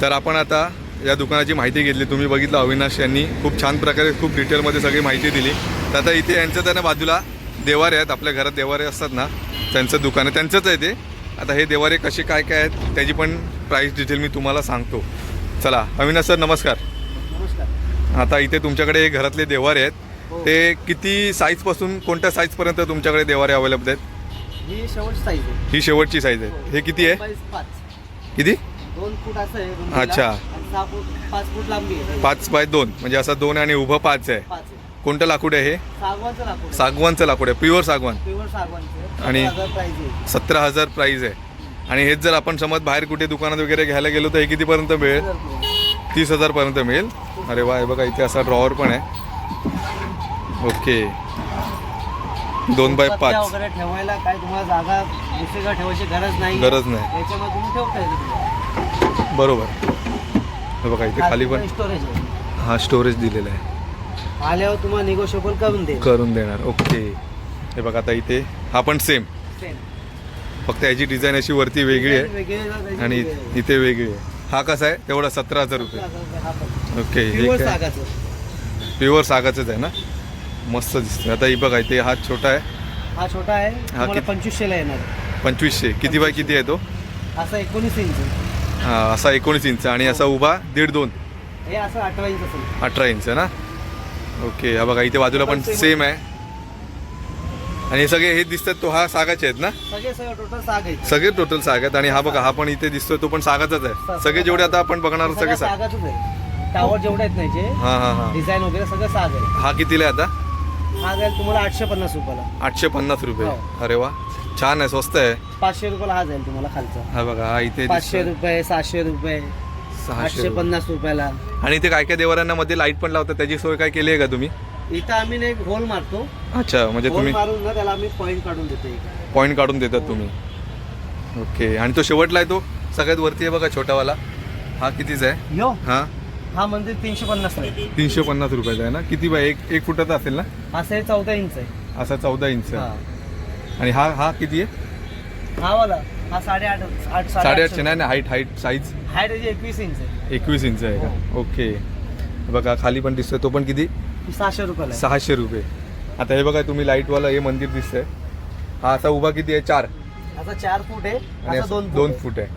तर आपण आता या दुकानाची माहिती घेतली. तुम्ही बघितलं अविनाश यांनी खूप छान प्रकारे खूप डिटेलमध्ये सगळी माहिती दिली. तर आता इथे यांचं त्यांना बाजूला देवारे आहेत. आपल्या घरात देवारे असतात ना त्यांचं दुकान आहे. त्यांचंच आहे ते. आता हे देवारे कसे काय काय आहेत त्याची पण प्राईस डिटेल मी तुम्हाला सांगतो. चला अविनाश सर नमस्कार. नमस्कार. आता इथे तुमच्याकडे हे घरातले देवारे आहेत. हो. ते किती साईजपासून कोणत्या साईजपर्यंत तुमच्याकडे देवारे अवेलेबल आहेत? ही ही शेवटची साईज आहे. हे किती आहे? किती? दोन फूट असं आहे रुंदीला. अच्छा. आणि सहा फूट पाच फूट लांबी आहे. पाच बाय दोन. म्हणजे असं दोन आणि उभं पाच आहे. पाच आहे. कोणतं लाकूड आहे हे? सागवानचं लाकूड आहे. सागवानचं लाकूड आहे. प्युअर सागवान. प्युअर सागवानचं आणि- हजार प्राइस आहे. सतरा हजार प्राईज आहे. आणि हेच जर आपण समज बाहेर कुठे दुकानात वगैरे घ्यायला गेलो तर हे कितीपर्यंत मिळेल. तीस हजारपर्यंत मिळेल. अरे वा हे बघा इथे असा ड्रॉवर पण आहे. ओके. दोन बाय पत्त्या पाच. वगैरे ठेवायला काय तुम्हाला जागा दुसरीकडे ठेवायची गरज नाही. गरज नाही. याच्यामध्ये तुम्ही ठेवता येते बरोबर. हे बघा इथे खाली पण स्टोरेज आहे. हा स्टोरेज दिलेला आहे. आल्यावर तुम्हाला निगोशिएबल करून दे करून देणार ओके हे बघा आता इथे हा पण सेम फक्त याची डिझाईन अशी वरती वेगळी आहे आणि इथे वेगळी आहे. हा कसा आहे? तेवढा सतरा हजार रुपये. ओके हे प्युअर काय? सागाचं. प्युअर सागाचंच आहे ना? मस्त दिसतंय. आता ही बघा इथे हा छोटा आहे. हा छोटा आहे. तुम्हाला किती? पंचवीसशेला येणार पंचवीसशे. किती बाय किती आहे तो? असा एकोणीस इंच हा असा एकोणीस इंच आणि असा उभा दीड दोन. हे असं अठरा इंच असेल. अठरा इंच आहे ना? ओके हा बघा इथे बाजूला पण सेम आहे. आणि हे सगळे हे दिसतात तो हा सागाचे आहेत ना? सगळे सगळे टोटल साग आहेत. सगळे टोटल साग आहेत. आणि हा बघा हा पण इथे दिसतोय तो पण सागाचाच आहे. सगळे जेवढे आता आपण बघणार सगळे साग. सागाचंच आहे. टावर जेवढे आहेत जे हा हा हा. डिझाईन वगैरे सगळं साग आहे. हा कितीला आहे आता? हा जाईल तुम्हाला आठशे पन्नास रुपयाला. आठशे पन्नास रुपये. हो. अरे वा छान आहे स्वस्त आहे. पाचशे रुपयाला हा जाईल तुम्हाला खालचा. हा बघा हा इथे पाचशे दिसतोय. रुपये सहाशे रुपये सहाशे रुपये. पन्नास रुपयाला. आणि इथे काय काय देवाऱ्यांना मध्ये लाइट पण लावतात त्याची सोय काय केली आहे का तुम्ही? इथं आम्ही ना एक होल मारतो. अच्छा म्हणजे होल तुम्ही मारून ना त्याला आम्ही पॉईंट काढून देतो एक. पॉईंट काढून देतात तुम्ही. ओके आणि तो शेवटला आहे तो सगळ्यात वरती आहे बघा छोटावाला. हा कितीचा आहे? यो. हा. हा मंदिर तीनशे पन्नास आहे. तीनशे पन्नास रुपयाचा आहे ना? किती बाय? एक एक फुटाचा असेल ना? असं हे चौदा इंच आहे. असा चौदा इंच हा. आणि हा हा किती आहे? हा वाला. हा साडेआठ आठ साडेआठशे नाही ना हाईट हाईट साईज हाईट त्याची एकवीस इंच आहे. एकवीस इंच आहे का? ओके बघा खाली पण दिसतोय. तो पण किती? ही सहाशे रुपयाला आहे. सहाशे रुपये. आता हे बघा तुम्ही लाईटवाला हे मंदिर दिसतंय. हा असा उभा किती आहे? चार. आता चार फूट आहे आणि असा असं दोन दोन फूट आहे.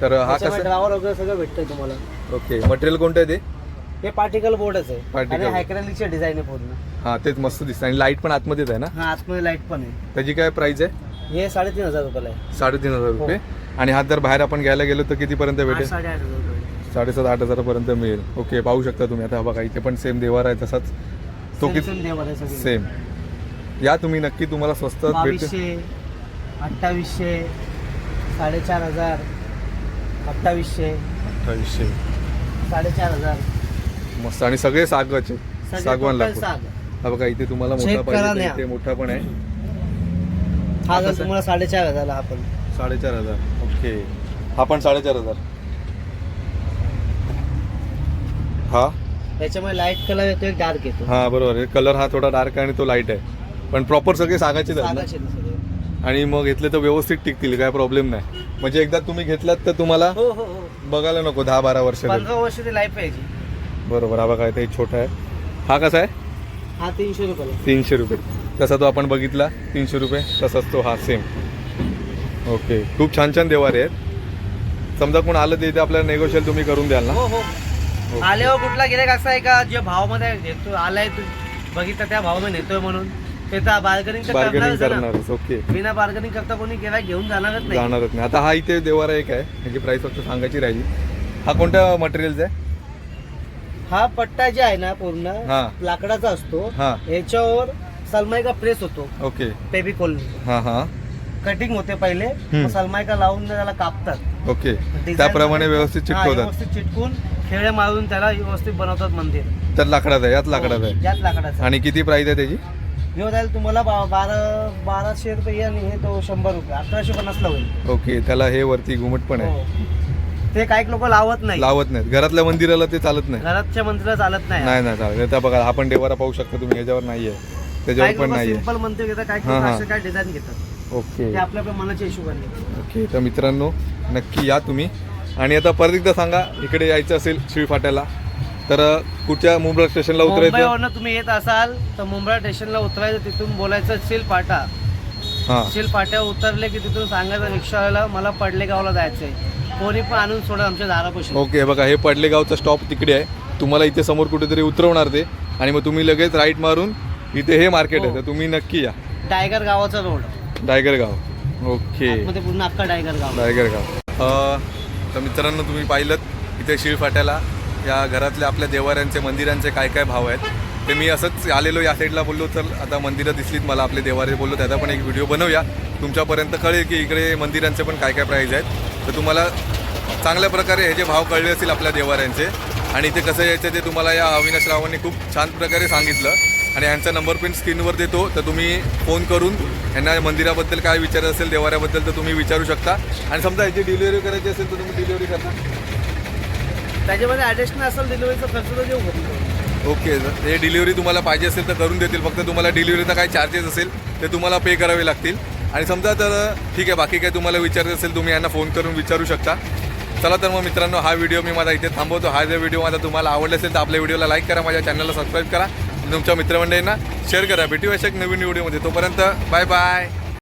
तर हा कसा? ड्रावर वगैरे सगळं भेटतंय तुम्हाला. ओके. मटेरियल कोणतं आहे ते? हे पार्टिकल बोर्डच आहे. Particle आणि board. हायक्रॅलिकचे डिझाईन आहे पूर्ण. हा तेच मस्त दिसतं. आणि लाइट पण आतमध्येच आहे ना? हा आतमध्ये लाइट पण आहे. त्याची काय प्राइस आहे? हे साडेतीन हजार रुपयाला आहे. साडेतीन हजार रुपये. आणि हा जर बाहेर आपण घ्यायला गेलो तर कितीपर्यंत आठ भेटेल? साडेआठ हजार रुपये साडेसात आठ हजारापर्यंत मिळेल. ओके पाहू शकता तुम्ही. आता हा बघा इथे पण सेम देवार आहे तसाच. तो Same- किती देवर आहे सगळे. सेम या तुम्ही नक्की तुम्हाला स्वस्त भेटते बावीसशे अठ्ठावीसशे साडेचार हजार अठ्ठावीसशे अठ्ठावीसशे. साडेचार हजार. मस्त. आणि सगळे सागाचे. सगळे सागवान साग. हा बघा इथे तुम्हाला Check मोठा करा पाहिजे न्या. तर इथे मोठा पण आहे. हा जर? तुम्हाला साडेचार हजारला हा पण साडेचार हजार. ओके. हा पण साडेचार हजार. हा? त्याच्यामुळे लाइट कलर येतो एक डार्क येतो. हा बरोबर कलर हा थोडा डार्क आहे आणि तो लाइट आहे. पण प्रॉपर सगळे सागाचेच आहेत ना? सागाचे ना सगळे. आणि मग घेतले तर व्यवस्थित टिकतील काय प्रॉब्लेम नाही. म्हणजे एकदा तुम्ही घेतलात तर तुम्हाला हो हो हो. बघायला नको दहा बारा वर्ष. पंधरा वर्ष ती लाईफ पाहिजे बरोबर हा बघा ते छोटा आहे. हा कसा आहे? हा तीनशे रुपयाला. तीनशे रुपये. तसा तो आपण बघितला तीनशे रुपये तसाच तो हा सेम ओके खूप छान छान देवारे आहेत. समजा कोण आलं तर इथे आपल्याला नेगोशियल तुम्ही करून द्याल ना? हो हो. आल्यावर कुठला गिरायक असा आहे का जे भावामध्ये घेतो आलाय तू बघितलं त्या भावामध्ये नेतोय म्हणून? ते तर बार्गनिंग बार्गेनिंग करणार करणारच ओके बिना बार्गनिंग करता कोणी गिरायक घेऊन जाणारच नाही. जाणारच नाही. आता हा इथे देवारा एक आहे ह्याची प्राइस फक्त सांगायची राहिली. हा कोणत्या मटेरियलचा आहे? हा पट्टा जे आहे ना पूर्ण हा. लाकडाचा असतो. हा. याच्यावर सलमायका प्रेस होतो. ओके फेबिकोल हा हा. कटिंग होते पहिले हम्म. मग लावून त्याला कापतात. ओके Design त्याप्रमाणे मध्ये- व्यवस्थित हा, चिटकवतात. व्यवस्थित चिटकून खेळे मारून त्याला व्यवस्थित बनवतात मंदिर. तर लाकडात आहे यात लाकडात आहे. यात लाकडाचा आणि किती प्राइस आहे त्याची? ह्यो जाईल तुम्हाला बा- बारा बाराशे रुपये आणि हे तो शंभर रुपये अकराशे पन्नासला होईल. ओके त्याला हे वरती घुमट पण आहे. हो. ते काही लोक लावत नाही. लावत नाहीत. घरातल्या मंदिराला ते चालत नाही. घरातच्या मंदिरात चालत नाही. नाही नाही चालत आता बघा हा पण देवारा पाहू शकता तुम्ही याच्यावर नाहीये. त्याच्यावर काही पण लोक नाहीये. सिंपल मंदिर घेतात काही हा, हा. असे काय डिझाईन घेतात. ओके. ते आपल्या आपल्या मनाच्या हिशोबाने ओके तर मित्रांनो नक्की या तुम्ही. आणि आता परत एकदा सांगा इकडे यायचं असेल शिळफाट्याला. तर कुठच्या मुंबई स्टेशनला उतरायचं? मुंबईवरनं तुम्ही येत असाल तर मुंबई स्टेशनला उतरायचं तिथून बोलायचं हां. सील फाट्या उतरले की तिथून सांगायचं रिक्षावाल्याला मला पडलेगावला जायचंय. कोणी पण आणून सोडा आमच्या दारापाशी. ओके बघा हे पडलेगावचा स्टॉप तिकडे आहे. तुम्हाला इथे समोर कुठेतरी उतरवणार ते. आणि मग तुम्ही लगेच राईट मारून इथे हे मार्केट आहे. हो. तर तुम्ही नक्की या. टायगर गावाचा रोड. डायगर गाव. ओके. मध्ये पूर्ण अख्खा टायगर गाव. डायगर गाव. अ, तर मित्रांनो तुम्ही पाहिलं इथे शिळफाट्याला या घरातल्या आपल्या देवाऱ्यांचे मंदिरांचे काय काय भाव आहेत? ते मी असंच आलेलो या साईडला बोललो तर आता मंदिरं दिसलीत मला आपले देवारे बोललो त्याचा पण एक व्हिडिओ बनवूया. तुमच्यापर्यंत कळेल की इकडे मंदिरांचे पण काय काय प्राईज आहेत. तर तुम्हाला चांगल्या प्रकारे हे जे भाव कळले असतील आपल्या देवाऱ्यांचे आणि ते कसं यायचं ते तुम्हाला या अविनाश रावांनी खूप छान प्रकारे सांगितलं. आणि यांचा नंबर पण स्क्रीनवर देतो तर तुम्ही फोन करून यांना मंदिराबद्दल काय विचार असेल देवाऱ्याबद्दल तर तुम्ही विचारू शकता. आणि समजा याची डिलिव्हरी करायची असेल तर तुम्ही डिलिव्हरी करता. त्याच्यामध्ये ॲडिशनल असेल डिलिव्हरीचा खर्च तर देऊ का ओके जर हे डिलिव्हरी तुम्हाला पाहिजे असेल तर करून देतील. फक्त तुम्हाला डिलिव्हरीचा काही चार्जेस असेल ते तुम्हाला पे करावे लागतील. आणि समजा तर ठीक आहे बाकी काय तुम्हाला विचारायचं असेल तुम्ही यांना फोन करून विचारू शकता. चला तर मग मित्रांनो हा व्हिडिओ मी माझा इथे थांबवतो. हा जर व्हिडिओ माझा तुम्हाला आवडला असेल तर आपल्या व्हिडिओला लाईक करा माझ्या चॅनलला सबस्क्राईब करा. तुमच्या मित्रमंडळींना शेअर करा. भेटू अशा एक नवीन व्हिडिओमध्ये तोपर्यंत बाय बाय